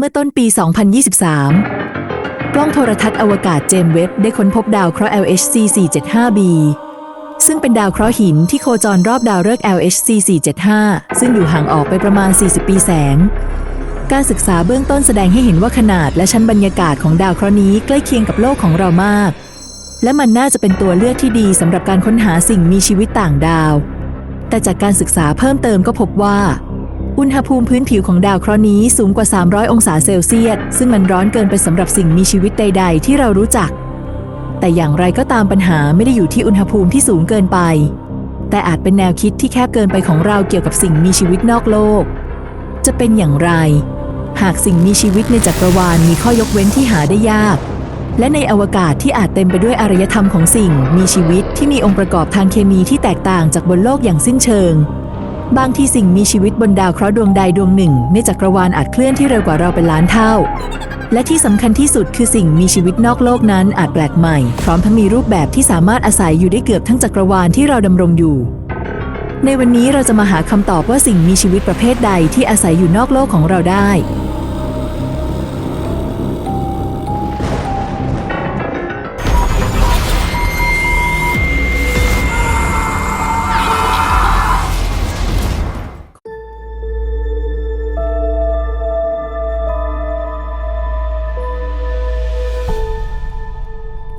เมื่อต้นปี 2023 กล้องโทรทัศน์อวกาศเจมเว็บได้ค้นพบดาวเคราะห์ LHC 475b ซึ่งเป็นดาวเคราะห์หินที่โคจรรอบดาวฤกษ์ LHC 475 ซึ่งอยู่ห่างออกไปประมาณ 40 ปีแสง การศึกษาเบื้องต้นแสดงให้เห็นว่าขนาดและชั้นบรรยากาศของดาวเคราะห์นี้ใกล้เคียงกับโลกของเรามาก และมันน่าจะเป็นตัวเลือกที่ดีสำหรับการค้นหาสิ่งมีชีวิตต่างดาว แต่จากการศึกษาเพิ่มเติมก็พบว่า อุณหภูมิพื้นผิวของดาวเคราะห์นี้สูงกว่า 300 องศาเซลเซียส ซึ่งมันร้อนเกินไปสำหรับสิ่งมีชีวิตใด ๆ ที่เรารู้จัก แต่อย่างไรก็ตามปัญหาไม่ได้อยู่ที่อุณหภูมิที่สูงเกินไป แต่อาจเป็นแนวคิดที่แคบเกินไปของเราเกี่ยวกับสิ่งมีชีวิตนอกโลก จะเป็นอย่างไร หากสิ่งมีชีวิตในจักรวาลมีข้อยกเว้นที่หาได้ยาก และในอวกาศที่อาจเต็มไปด้วยอารยธรรมของสิ่งมีชีวิตที่มีองค์ประกอบทางเคมีที่แตกต่างจากบนโลกอย่างสิ้นเชิง บางทีสิ่งมีชีวิตบนดาวเคราะห์ดวงใดดวงหนึ่ง ในจักรวาลอาจเคลื่อนที่เร็วกว่าเราเป็นล้านเท่า และที่สำคัญที่สุดคือสิ่งมีชีวิตนอกโลกนั้นอาจแปลกใหม่ พร้อมทั้งมีรูปแบบที่สามารถอาศัยอยู่ได้เกือบทั้งจักรวาลที่เราดำรงอยู่ ในวันนี้เราจะมาหาคำตอบว่าสิ่งมีชีวิตประเภทใดที่อาศัยอยู่นอกโลกของเราได้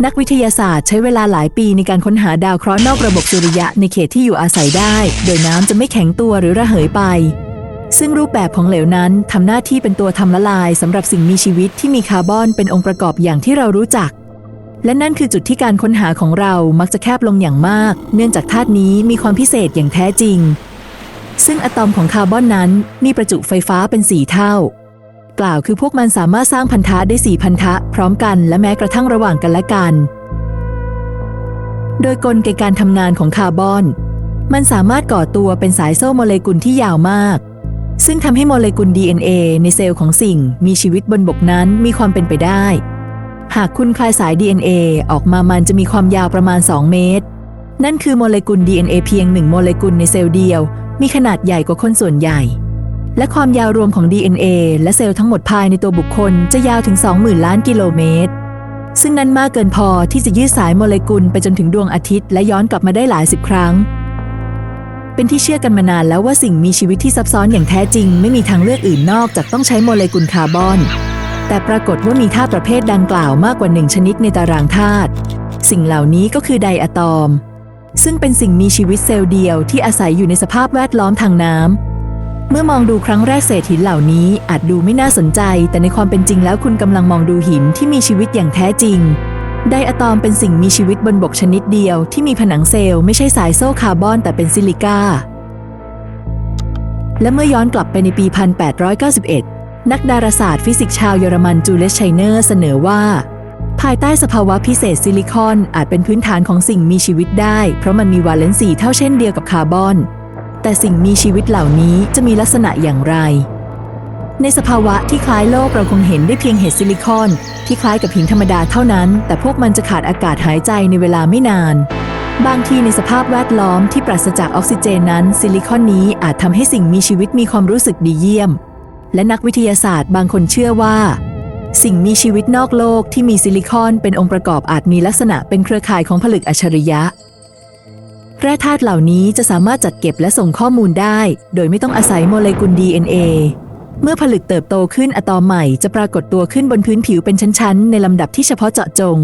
นักวิทยาศาสตร์ใช้เวลาหลายปีในการค้นหาดาวเคราะห์นอกระบบสุริยะในเขตที่อยู่อาศัยได้ โดยน้ำจะไม่แข็งตัวหรือระเหยไป ซึ่งรูปแบบของเหลวนั้นทำหน้าที่เป็นตัวทำละลายสำหรับสิ่งมีชีวิตที่มีคาร์บอนเป็นองค์ประกอบอย่างที่เรารู้จัก และนั่นคือจุดที่การค้นหาของเรามักจะแคบลงอย่างมาก เนื่องจากธาตุนี้มีความพิเศษอย่างแท้จริง ซึ่งอะตอมของคาร์บอนนั้นมีประจุไฟฟ้าเป็นสี่เท่า กล่าวคือพวกมันสามารถสร้างพันธะได้สี่พันธะ พร้อมกันและแม้กระทั่งระหว่างกันและกัน โดยกลไกการทำงานของคาร์บอน มันสามารถก่อตัวเป็นสายโซ่โมเลกุลที่ยาวมาก ซึ่งทำให้โมเลกุล DNA ในเซลล์ของสิ่งมีชีวิตบนบกนั้นมีความเป็นไปได้ หากคุณคลายสาย DNA ออกมามันจะมีความยาวประมาณ 2 เมตร นั่นคือโมเลกุล DNA เพียงหนึ่งโมเลกุลในเซลล์เดียว มีขนาดใหญ่กว่าคนส่วนใหญ่ และความยาวรวมของ DNA และเซลล์ทั้งหมดภายในตัวบุคคลจะยาวถึง 20,000 ล้านกิโลเมตร ซึ่งนั้นมากเกินพอที่จะยืดสายโมเลกุลไปจนถึงดวงอาทิตย์ และย้อนกลับมาได้หลายสิบครั้ง เป็นที่เชื่อกันมานานแล้วว่าสิ่งมีชีวิตที่ซับซ้อนอย่างแท้จริง ไม่มีทางเลือกอื่นนอกจากต้องใช้โมเลกุลคาร์บอน แต่ปรากฏว่ามีธาตุประเภทดังกล่าวมากกว่าหนึ่งชนิดในตารางธาตุ สิ่งเหล่านี้ก็คือไดอะตอม ซึ่งเป็นสิ่งมีชีวิตเซลล์เดียวที่อาศัยอยู่ในสภาพแวดล้อมทางน้ำ เมื่อมองดูครั้งแรกเศษหินเหล่านี้อาจดูไม่น่าสนใจ แต่ในความเป็นจริงแล้วคุณกำลังมองดูหินที่มีชีวิตอย่างแท้จริง ไดอะตอมเป็นสิ่งมีชีวิตบนบกชนิดเดียวที่มีผนังเซลล์ไม่ใช่สายโซ่คาร์บอนแต่เป็นซิลิก้า และเมื่อย้อนกลับไปในปี 1891 นักดาราศาสตร์ฟิสิกส์ชาวเยอรมันจูเลสไชเนอร์เสนอว่า ภายใต้สภาวะพิเศษซิลิคอนอาจเป็นพื้นฐานของสิ่งมีชีวิตได้ เพราะมันมีวาเลนซีเท่าเช่นเดียวกับคาร์บอน แต่สิ่งมีชีวิตเหล่านี้จะมีลักษณะอย่างไร ในสภาวะที่คล้ายโลกเราคงเห็นได้เพียงเห็ดซิลิคอน ที่คล้ายกับหินธรรมดาเท่านั้น แต่พวกมันจะขาดอากาศหายใจในเวลาไม่นาน บางทีในสภาพแวดล้อมที่ปราศจากออกซิเจนนั้น ซิลิคอนนี้อาจทำให้สิ่งมีชีวิตมีความรู้สึกดีเยี่ยม และนักวิทยาศาสตร์บางคนเชื่อว่าสิ่งมีชีวิตนอกโลกที่มีซิลิคอนเป็นองค์ประกอบอาจมีลักษณะเป็นเครือข่ายของผลึกอัจฉริยะ แร่ธาตุเหล่านี้จะสามารถจัดเก็บและส่งข้อมูลได้ โดยไม่ต้องอาศัยโมเลกุล DNA เมื่อผลึกเติบโตขึ้นอะตอมใหม่จะปรากฏตัวขึ้นบนพื้นผิวเป็นชั้นๆ ในลำดับที่เฉพาะเจาะจง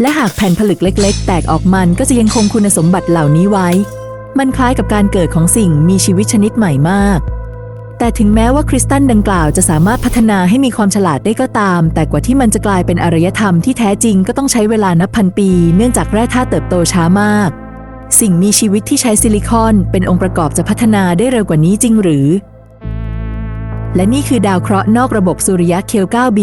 และหากแผ่นผลึกเล็ก ๆ แตกออกมันก็จะยังคงคุณสมบัติเหล่านี้ไว้ มันคล้ายกับการเกิดของสิ่งมีชีวิตชนิดใหม่มาก แต่ถึงแม้ว่าคริสตัลดังกล่าวจะสามารถพัฒนาให้มีความฉลาดได้ก็ตาม แต่กว่าที่มันจะกลายเป็นอารยธรรมที่แท้จริงก็ต้องใช้เวลานับพันปี เนื่องจากแร่ธาตุเติบโตช้ามาก สิ่งมีชีวิตที่ใช้ซิลิคอนเป็นองค์ประกอบจะพัฒนาได้เร็วกว่านี้จริงหรือ และนี่คือดาวเคราะห์นอกระบบสุริยะเคล 9b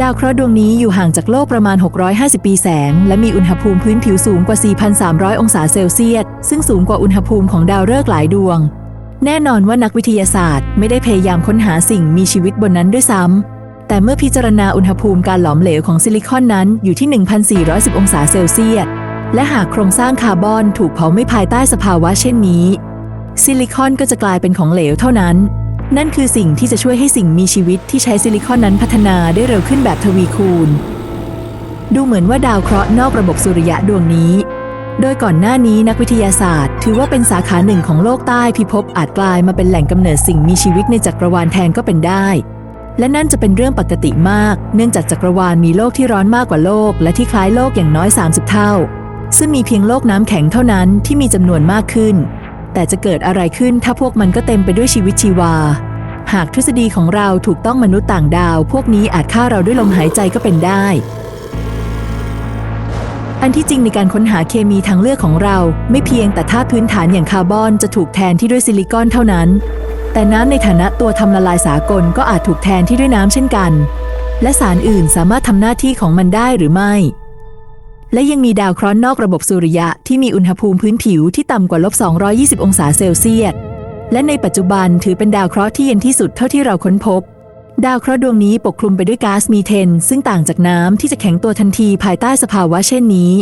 ดาวเคราะห์ดวงนี้อยู่ห่างจากโลกประมาณ 650 ปีแสง และมีอุณหภูมิพื้นผิวสูงกว่า 4,300 องศาเซลเซียส ซึ่งสูงกว่าอุณหภูมิของดาวฤกษ์หลายดวง แน่นอนว่านักวิทยาศาสตร์ไม่ได้พยายามค้นหาสิ่งมีชีวิตบนนั้นด้วยซ้ำ แต่เมื่อพิจารณาอุณหภูมิการหลอมเหลวของซิลิคอนนั้นอยู่ที่ 1,410 องศาเซลเซียส และหากโครงสร้างคาร์บอนถูกเผาไม่ภายใต้สภาวะเช่นนี้ ซิลิคอนก็จะกลายเป็นของเหลวเท่านั้น นั่นคือสิ่งที่จะช่วยให้สิ่งมีชีวิตที่ใช้ซิลิคอนนั้นพัฒนาได้เร็วขึ้นแบบทวีคูณ ดูเหมือนว่าดาวเคราะห์นอกระบบสุริยะดวงนี้ โดยก่อนหน้านี้นักวิทยาศาสตร์ ถือว่าเป็นสาขาหนึ่งของโลกใต้พิภพอาจกลายมาเป็นแหล่งกำเนิดสิ่งมีชีวิตในจักรวาลแทนก็เป็นได้และนั่นจะเป็นเรื่องปกติมาก เนื่องจากจักรวาลมีโลกที่ร้อนมากกว่าโลก และที่คล้ายโลกอย่างน้อย 30 เท่า ซึ่งมีเพียงโลกน้ำแข็งเท่านั้นที่มีจำนวนมากขึ้น แต่จะเกิดอะไรขึ้นถ้าพวกมันก็เต็มไปด้วยชีวิตชีวา หากทฤษฎีของเราถูกต้องมนุษย์ต่างดาว พวกนี้อาจฆ่าเราด้วยลมหายใจก็เป็นได้ อันที่จริงในการค้นหาเคมีทางเลือกของเรา ไม่เพียงแต่ธาตุพื้นฐานอย่างคาร์บอนจะถูกแทนที่ด้วยซิลิคอนเท่านั้น แต่น้ำในฐานะตัวทำละลายสากลก็อาจถูกแทนที่ด้วยน้ำเช่นกัน และสารอื่นสามารถทำหน้าที่ของมันได้หรือไม่ และยังมีดาวเคราะห์นอกระบบสุริยะที่มีอุณหภูมิพื้นผิวที่ต่ำกว่าลบ 220 องศาเซลเซียส และในปัจจุบันถือเป็นดาวเคราะห์ที่เย็นที่สุดเท่าที่เราค้นพบ ดาวเคราะห์ดวงนี้ปกคลุมไปด้วยก๊าซมีเทน ซึ่งต่างจากน้ำที่จะแข็งตัวทันทีภายใต้สภาวะเช่นนี้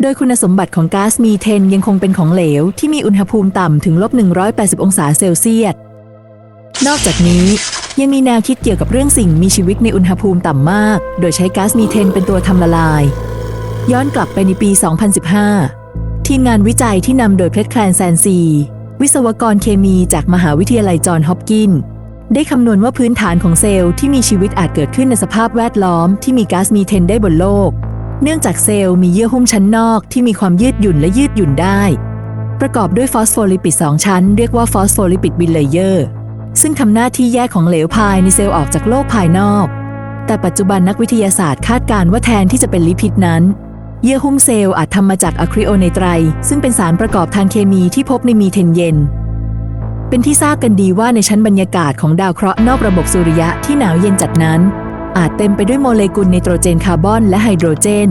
โดยคุณสมบัติของก๊าซมีเทนยังคงเป็นของเหลว ที่มีอุณหภูมิต่ำถึงลบ 180 องศาเซลเซียส นอกจากนี้ยังมีแนวคิดเกี่ยวกับเรื่องสิ่งมีชีวิตในอุณหภูมิต่ำมาก โดยใช้ก๊าซมีเทนเป็นตัวทำละลาย ย้อนกลับไปในปี 2015 ทีมงานวิจัยที่นำโดยเพชรแคลนแซนซี วิศวกรเคมีจากมหาวิทยาลัยจอห์นฮอปกิน ได้คำนวณว่าพื้นฐานของเซลล์ที่มีชีวิตอาจเกิดขึ้นในสภาพแวดล้อมที่มีก๊าซมีเทนได้บนโลก เนื่องจากเซลล์มีเยื่อหุ้มชั้นนอกที่มีความยืดหยุ่นและยืดหยุ่นได้ ประกอบด้วยฟอสโฟลิปิด 2 ชั้น เรียกว่าฟอสโฟลิปิดบิลเลเยอร์ซึ่งทำหน้าที่แยกของเหลวภายในเซลล์ออกจากโลกภายนอก แต่ปัจจุบันนักวิทยาศาสตร์คาดการณ์ว่าแทนที่จะเป็นลิพิดนั้น เยื่อหุ้มเซลล์อาจทำมาจากอะคริโอไนไตรซึ่งเป็นสารประกอบทางเคมีที่พบในมีเทนเย็น เป็นที่ทราบกันดีว่าในชั้นบรรยากาศของดาวเคราะห์นอกระบบสุริยะที่หนาวเย็นจัดนั้น อาจเต็มไปด้วยโมเลกุลไนโตรเจนคาร์บอนและไฮโดรเจน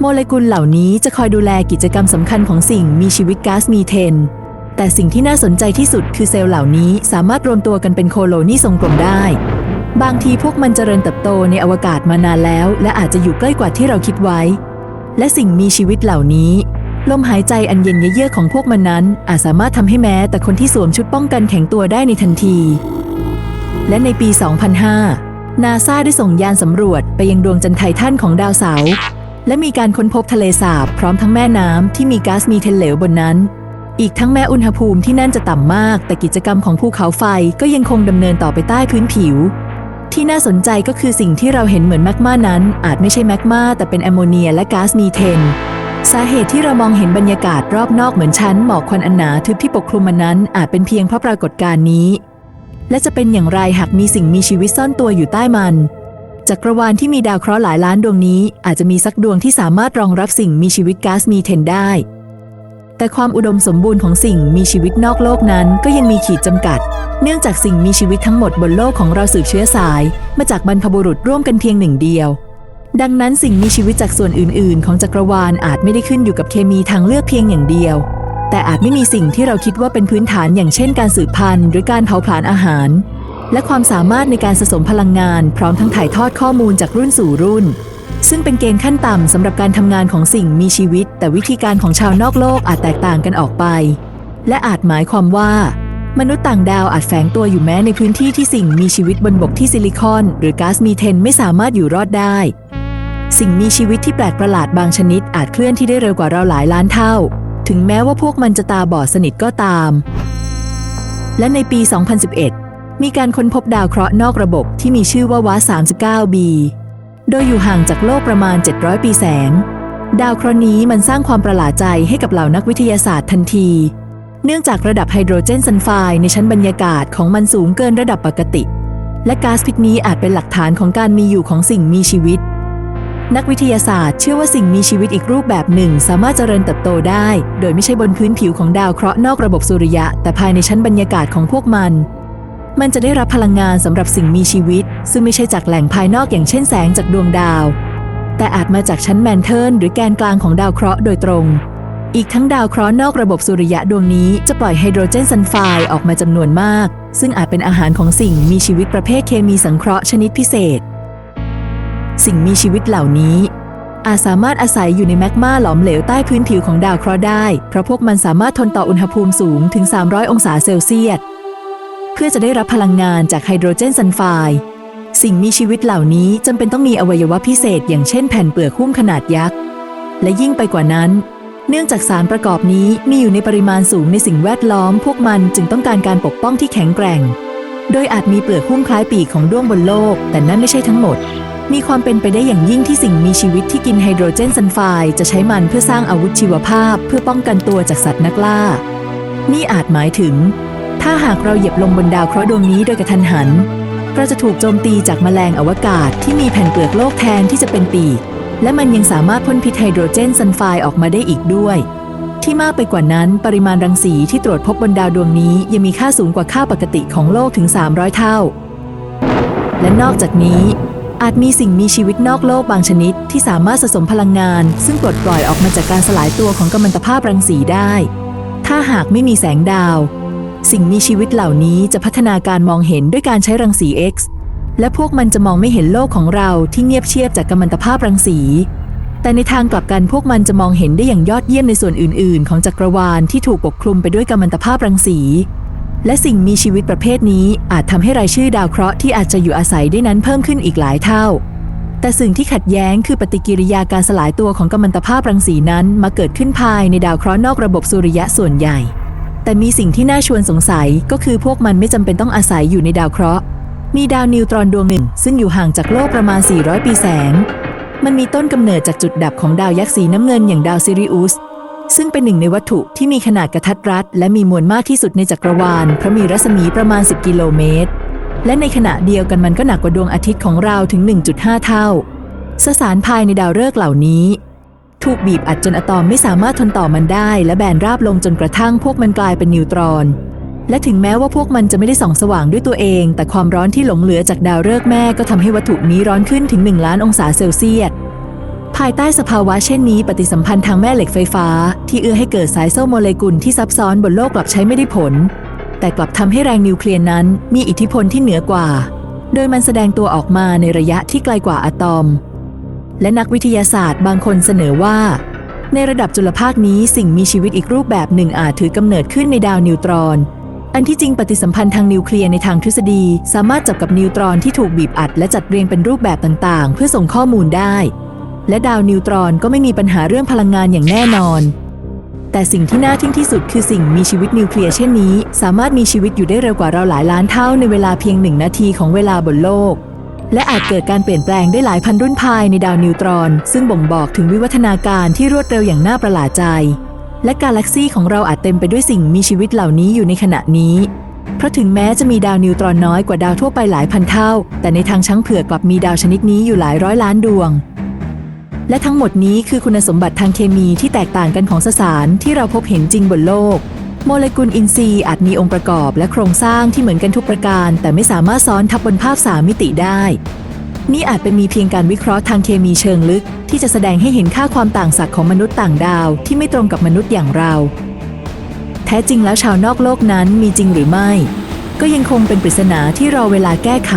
โมเลกุลเหล่านี้จะคอยดูแลกิจกรรมสำคัญของสิ่งมีชีวิตก๊าซมีเทน แต่สิ่งที่น่าสนใจที่สุดคือเซลล์เหล่านี้สามารถรวมตัวกันเป็นโคโลนีทรงกลมได้บางทีพวกมันเจริญเติบโตในอวกาศมานานแล้ว และอาจจะอยู่ใกล้กว่าที่เราคิดไว้ และสิ่งมีชีวิตเหล่านี้ ลมหายใจอันเย็นเยือกของพวกมันนั้น อาจสามารถทำให้แม้แต่คนที่สวมชุดป้องกันแข็งตัวได้ในทันที และในปี 2005 นาซาได้ส่งยานสำรวจไปยังดวงจันทร์ไททันของดาวเสาร์และมีการค้นพบทะเลสาบพร้อมทั้งแม่น้ำที่มีก๊าซมีเทนเหลวบนนั้น อีกทั้งแม้อุณหภูมิที่นั่นจะต่ำมาก แต่กิจกรรมของภูเขาไฟก็ยังคงดำเนินต่อไปใต้พื้นผิว ที่น่าสนใจก็คือสิ่งที่เราเห็นเหมือนแมกมานั้น อาจไม่ใช่แมกมาแต่เป็นแอมโมเนียและก๊าซมีเทน สาเหตุที่เรามองเห็นบรรยากาศรอบนอกเหมือนชั้นหมอกควันอันหนาทึบที่ปกคลุมมันนั้นอาจเป็นเพียงเพราะปรากฏการณ์นี้ และจะเป็นอย่างไรหากมีสิ่งมีชีวิตซ่อนตัวอยู่ใต้มันจักรวาลที่มีดาวเคราะห์หลายล้านดวงนี้ อาจจะมีสักดวงที่สามารถรองรับสิ่งมีชีวิตก๊าซมีเทนได้ แต่ความอุดมสมบูรณ์ของสิ่งมีชีวิตนอกโลกนั้นก็ยังมีขีดจำกัด เนื่องจากสิ่งมีชีวิตทั้งหมดบนโลกของเราสืบเชื้อสาย มาจากบรรพบุรุษร่วมกันเพียงหนึ่งเดียว ดังนั้นสิ่งมีชีวิตจากส่วนอื่น ๆ ของจักรวาลอาจไม่ได้ขึ้นอยู่กับเคมีทางเลือกเพียงอย่างเดียว แต่อาจไม่มีสิ่งที่เราคิดว่าเป็นพื้นฐานอย่างเช่นการสืบพันธุ์หรือการเผาผลาญอาหาร และความสามารถในการสะสมพลังงาน พร้อมทั้งถ่ายทอดข้อมูลจากรุ่นสู่รุ่น ซึ่งเป็นเกณฑ์ขั้นต่ำสำหรับการทำงานของสิ่งมีชีวิต แต่วิธีการของชาวนอกโลกอาจแตกต่างกันออกไป และอาจหมายความว่า มนุษย์ต่างดาวอาจแฝงตัวอยู่แม้ในพื้นที่ที่สิ่งมีชีวิตบนบกที่ซิลิคอน หรือก๊าซมีเทนไม่สามารถอยู่รอดได้ สิ่งมีชีวิตที่แปลกประหลาดบางชนิด อาจเคลื่อนที่ได้เร็วกว่าเราหลายล้านเท่า ถึงแม้ว่าพวกมันจะตาบอดสนิทก็ตาม และในปี 2011 มีการค้นพบดาวเคราะห์นอกระบบที่มีชื่อว่าวา 39b โดยอยู่ห่างจากโลกประมาณ 700 ปีแสง ดาวเคราะห์นี้มันสร้างความประหลาดใจให้กับเหล่านักวิทยาศาสตร์ทันที เนื่องจากระดับไฮโดรเจนซัลไฟด์ในชั้นบรรยากาศของมันสูงเกินระดับปกติ และก๊าซพิษนี้อาจเป็นหลักฐานของการมีอยู่ของสิ่งมีชีวิต นักวิทยาศาสตร์เชื่อว่าสิ่งมีชีวิตอีกรูปแบบหนึ่ง สามารถเจริญเติบโตได้ โดยไม่ใช่บนพื้นผิวของดาวเคราะห์นอกระบบสุริยะ แต่ภายในชั้นบรรยากาศของพวกมัน มันจะได้รับพลังงานสำหรับสิ่งมีชีวิต ซึ่งไม่ใช่จากแหล่งภายนอกอย่างเช่นแสงจากดวงดาว แต่อาจมาจากชั้นแมนเทิลหรือแกนกลางของดาวเคราะห์โดยตรง อีกทั้งดาวเคราะห์นอกระบบสุริยะดวงนี้จะปล่อยไฮโดรเจนซัลไฟด์ออกมาจำนวนมาก ซึ่งอาจเป็นอาหารของสิ่งมีชีวิตประเภทเคมีสังเคราะห์ชนิดพิเศษ สิ่งมีชีวิตเหล่านี้อาจสามารถอาศัยอยู่ในแมกมาหลอมเหลวใต้พื้นผิวของดาวเคราะห์ได้ เพราะพวกมันสามารถทนต่ออุณหภูมิสูงถึง 300 องศาเซลเซียส เพื่อจะได้รับพลังงานจากไฮโดรเจนซัลไฟด์สิ่งมีชีวิตเหล่านี้จำเป็นต้องมีอวัยวะพิเศษ อย่างเช่นแผ่นเปลือกหุ้มขนาดยักษ์ และยิ่งไปกว่านั้น เนื่องจากสารประกอบนี้มีอยู่ในปริมาณสูงในสิ่งแวดล้อม พวกมันจึงต้องการการปกป้องที่แข็งแกร่ง โดยอาจมีเปลือกหุ้มคล้ายปีกของด้วงบนโลก แต่นั่นไม่ใช่ทั้งหมด มีความเป็นไปได้อย่างยิ่งที่สิ่งมีชีวิตที่กินไฮโดรเจนซัลไฟด์จะใช้มันเพื่อสร้างอาวุธชีวภาพ เพื่อป้องกันตัวจากสัตว์นักล่า นี่อาจหมายถึง ถ้าหากเราเหยียบลงบนดาวเคราะห์ดวงนี้โดยกระทันหัน เราจะถูกโจมตีจากแมลงอวกาศที่มีแผ่นเปลือกโลกแทนที่จะเป็นปีก และมันยังสามารถพ่นพิษไฮโดรเจนซัลไฟด์ออกมาได้อีกด้วย ที่มากไปกว่านั้นปริมาณรังสีที่ตรวจพบบนดาวดวงนี้ยังมีค่าสูงกว่าค่าปกติของโลกถึง 300 เท่า และนอกจากนี้อาจมีสิ่งมีชีวิตนอกโลกบางชนิดที่สามารถสะสมพลังงาน ซึ่งปลดปล่อยออกมาจากการสลายตัวของกัมมันตภาพรังสีได้ ถ้าหากไม่มีแสงดาว สิ่งมีชีวิตเหล่านี้จะพัฒนาการมองเห็นด้วยการใช้รังสี X และพวกมันจะมองไม่เห็นโลกของเราที่เงียบเชียบจากกัมมันตภาพรังสี แต่ในทางกลับกันพวกมันจะมองเห็นได้อย่างยอดเยี่ยมในส่วนอื่น ๆ ของจักรวาลที่ถูกปกคลุมไปด้วยกัมมันตภาพรังสี และสิ่งมีชีวิตประเภทนี้อาจทำให้รายชื่อดาวเคราะห์ที่อาจจะอยู่อาศัยได้นั้นเพิ่มขึ้นอีกหลายเท่า แต่สิ่งที่ขัดแย้งคือปฏิกิริยาการสลายตัวของกัมมันตภาพรังสีนั้นมาเกิดขึ้นภายในดาวเคราะห์นอกระบบสุริยะส่วนใหญ่ แต่มีสิ่งที่น่าชวนสงสัยก็คือพวกมันไม่จำเป็นต้องอาศัยอยู่ในดาวเคราะห์ มีดาวนิวตรอนดวงหนึ่ง ซึ่งอยู่ห่างจากโลกประมาณ 400 ปีแสง มันมีต้นกำเนิดจากจุดดับของดาวยักษ์สีน้ำเงินอย่างดาวซิริอุสซึ่งเป็นหนึ่งในวัตถุที่มีขนาดกระทัดรัด และมีมวลมากที่สุดในจักรวาลเพราะมีรัศมีประมาณ 10 กิโลเมตร และในขณะเดียวกันมันก็หนักกว่าดวงอาทิตย์ของเราถึง 1.5 เท่าสสารภายในดาวฤกษ์เหล่านี้ ถูกบีบอัดจนอะตอมไม่สามารถทนต่อมันได้ และแบนราบลงจนกระทั่งพวกมันกลายเป็นนิวตรอน และถึงแม้ว่าพวกมันจะไม่ได้ส่องสว่างด้วยตัวเอง แต่ความร้อนที่หลงเหลือจากดาวฤกษ์แม่ก็ทำให้วัตถุนี้ร้อนขึ้นถึง 1 ล้านองศาเซลเซียสภายใต้สภาวะเช่นนี้ ปฏิสัมพันธ์ทางแม่เหล็กไฟฟ้า ที่เอื้อให้เกิดสายโซ่โมเลกุลที่ซับซ้อนบนโลกกลับใช้ไม่ได้ผล แต่กลับทำให้แรงนิวเคลียร์นั้น มีอิทธิพลที่เหนือกว่า โดยมันแสดงตัวออกมาในระยะที่ไกลกว่าอะตอม และนักวิทยาศาสตร์บางคนเสนอว่า ในระดับจุลภาคนี้สิ่งมีชีวิตอีกรูปแบบหนึ่งอาจถือกำเนิดขึ้นในดาวนิวตรอน อันที่จริงปฏิสัมพันธ์ทางนิวเคลียร์ในทางทฤษฎี สามารถจับกับนิวตรอนที่ถูกบีบอัดและจัดเรียงเป็นรูปแบบต่างๆ เพื่อส่งข้อมูลได้ และดาวนิวตรอนก็ไม่มีปัญหาเรื่องพลังงานอย่างแน่นอน แต่สิ่งที่น่าทึ่งที่สุดคือสิ่งมีชีวิตนิวเคลียร์เช่นนี้ สามารถมีชีวิตอยู่ได้เร็วกว่าเราหลายล้านเท่าในเวลาเพียงหนึ่งนาทีของเวลาบนโลก และอาจเกิดการเปลี่ยนแปลงได้หลายพันรุ่นภายในดาวนิวตรอน ซึ่งบ่งบอกถึงวิวัฒนาการที่รวดเร็วอย่างน่าประหลาดใจ และกาแล็กซีของเราอาจเต็มไปด้วยสิ่งมีชีวิตเหล่านี้อยู่ในขณะนี้ เพราะถึงแม้จะมีดาวนิวตรอนน้อยกว่าดาวทั่วไปหลายพันเท่า แต่ในทางช้างเผือกกลับมีดาวชนิดนี้อยู่หลายร้อยล้านดวง และทั้งหมดนี้คือคุณสมบัติทางเคมีที่แตกต่างกันของสสารที่เราพบเห็นจริงบนโลก โมเลกุลอินทรีย์อาจมีองค์ประกอบและโครงสร้างที่เหมือนกันทุกประการ แต่ไม่สามารถซ้อนทับบนภาพสามมิติได้ นี่อาจเป็นมีเพียงการวิเคราะห์ทางเคมีเชิงลึก ที่จะแสดงให้เห็นค่าความต่างศักย์ของมนุษย์ต่างดาวที่ไม่ตรงกับมนุษย์อย่างเรา แท้จริงแล้วชาวนอกโลกนั้นมีจริงหรือไม่ ก็ยังคงเป็นปริศนาที่รอเวลาแก้ไข